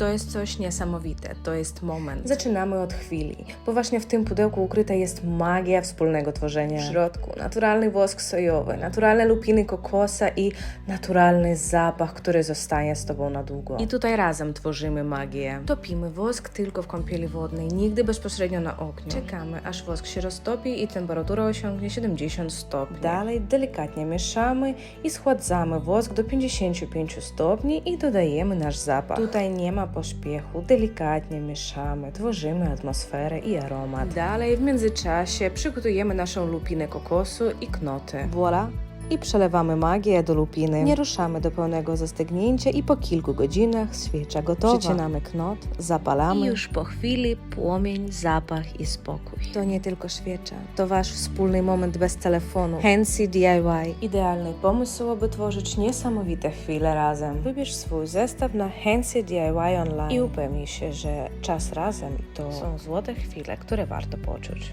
To jest coś niesamowite, to jest moment. Zaczynamy od chwili, bo właśnie w tym pudełku ukryta jest magia wspólnego tworzenia. W środku naturalny wosk sojowy, naturalne lupiny kokosa i naturalny zapach, który zostaje z Tobą na długo. I tutaj razem tworzymy magię. Topimy wosk tylko w kąpieli wodnej, nigdy bezpośrednio na ogniu. Czekamy, aż wosk się roztopi i temperatura osiągnie 70 stopni. Dalej delikatnie mieszamy i schładzamy wosk do 55 stopni i dodajemy nasz zapach. Tutaj nie ma pośpiechu, delikatnie mieszamy, tworzymy atmosferę i aromat. Dalej w międzyczasie przygotujemy naszą lupinę kokosu i knoty. Voila! I przelewamy magię do lupiny. Nie ruszamy do pełnego zastygnięcia i po kilku godzinach świecza gotowa. Przycinamy knot, zapalamy. I już po chwili płomień, zapach i spokój. To nie tylko świecza, to wasz wspólny moment bez telefonu. Handsy DIY. Idealny pomysł, aby tworzyć niesamowite chwile razem. Wybierz swój zestaw na Handsy DIY online i upewnij się, że czas razem to są złote chwile, które warto poczuć.